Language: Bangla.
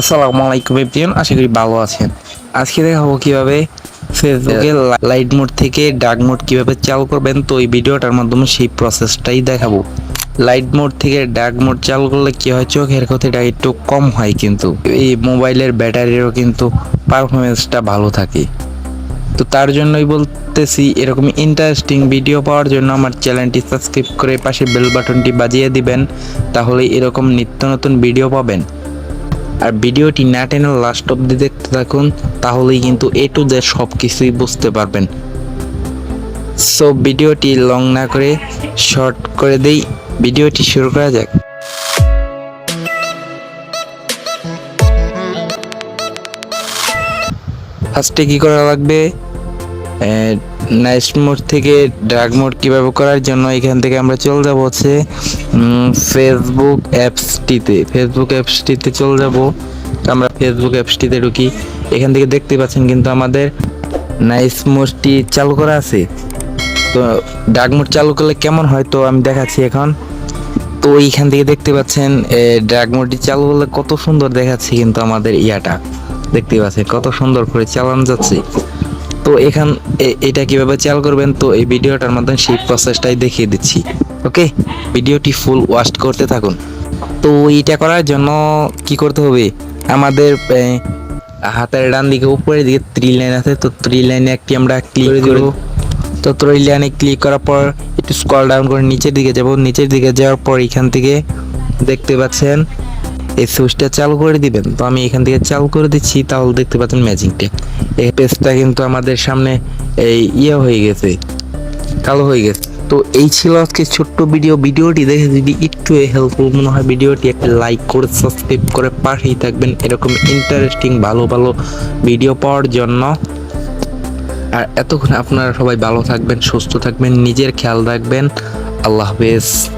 আসসালামু আলাইকুম এভরিওয়ান, আশা করি ভালো আছেন। আজকে দেখাবো কীভাবে ফেসবুকে লাইট মোড থেকে ডার্ক মোড কীভাবে চালু করবেন। তো এই ভিডিওটার মাধ্যমে সেই প্রসেসটাই দেখাবো। লাইট মোড থেকে ডার্ক মোড চালু করলে কি হয়? চোখের ক্ষতিটা একটু কম হয় কিন্তু। এই মোবাইলের ব্যাটারিরও কিন্তু পারফরমেন্সটা ভালো থাকে। তো তার জন্যই বলতেছি, এরকম ইন্টারেস্টিং ভিডিও পাওয়ার জন্য আমার চ্যানেলটি সাবস্ক্রাইব করে পাশে বেল বাটনটি বাজিয়ে দিবেন। তাহলে এরকম নিত্য নতুন ভিডিও পাবেন। আর ভিডিওটি না টেনে লাস্ট অব্দি দেখতে থাকুন, তাহলেই কিন্তু এ টু জেড সব কিছুই বুঝতে পারবেন। সো ভিডিওটি লং না করে শর্ট করে দেই। ভিডিওটি শুরু করা যাক। ফার্স্টে কি করা লাগবে? নাইস মোড থেকে ড্রাগ মোড কীভাবে করার জন্য এখান থেকে আমরা চলে যাব হচ্ছে ফেসবুক অ্যাপসটিতে ফেসবুক অ্যাপসটিতে চলে যাব। আমরা ফেসবুক অ্যাপসটিতে ঢুকি। এখান থেকে দেখতে পাচ্ছেন কিন্তু আমাদের নাইস মোডটি চালু করা আছে। তো ডাক মোড চালু করলে কেমন হয় তো আমি দেখাচ্ছি এখন। তো এইখান থেকে দেখতে পাচ্ছেন ড্রাগ মোডটি চালু করলে কত সুন্দর দেখাচ্ছে কিন্তু আমাদের ইয়াটা। দেখতে পাচ্ছেন কত সুন্দর করে চালানো যাচ্ছে। তো এখান এটা কীভাবে চাল করবেন? তো এই ভিডিওটার মাধ্যমে সেই প্রসেসটাই দেখিয়ে দিচ্ছি ওকে? ভিডিওটি ফুল ওয়াচ করতে থাকুন। তো এটা করার জন্য কি করতে হবে? আমাদের হাতের ডান দিকে উপরের দিকে থ্রি লাইন আছে। তো থ্রি লাইনে একটি আমরা ক্লিক করব। তো থ্রি লাইনে ক্লিক করার পর একটু স্ক্রল ডাউন করে নিচের দিকে যাব। নিচের দিকে যাওয়ার পর এখান থেকে দেখতে পাচ্ছেন এই সুইচটা চালু করে দিবেন। তো আমি এখান থেকে চালু করে দিচ্ছি, তাহলে দেখতে পাচ্ছেন ম্যাজিকটা। এই পেজটা কিন্তু আমাদের সামনে এই ইয়ে হয়ে গেছে কালো হয়ে গেছে। তো এই ছিল আজকে ছোট্ট ভিডিও। ভিডিওটি দেখে যদি একটু হেল্পফুল মনে হয়, ভিডিওটি একটা লাইক করে সাবস্ক্রাইব করে পাশেই থাকবেন। এরকম ইন্টারেস্টিং ভালো ভালো ভিডিও পাওয়ার জন্য। আর এতক্ষণ আপনারা সবাই ভালো থাকবেন, সুস্থ থাকবেন, নিজের খেয়াল রাখবেন। আল্লাহ হাফেজ।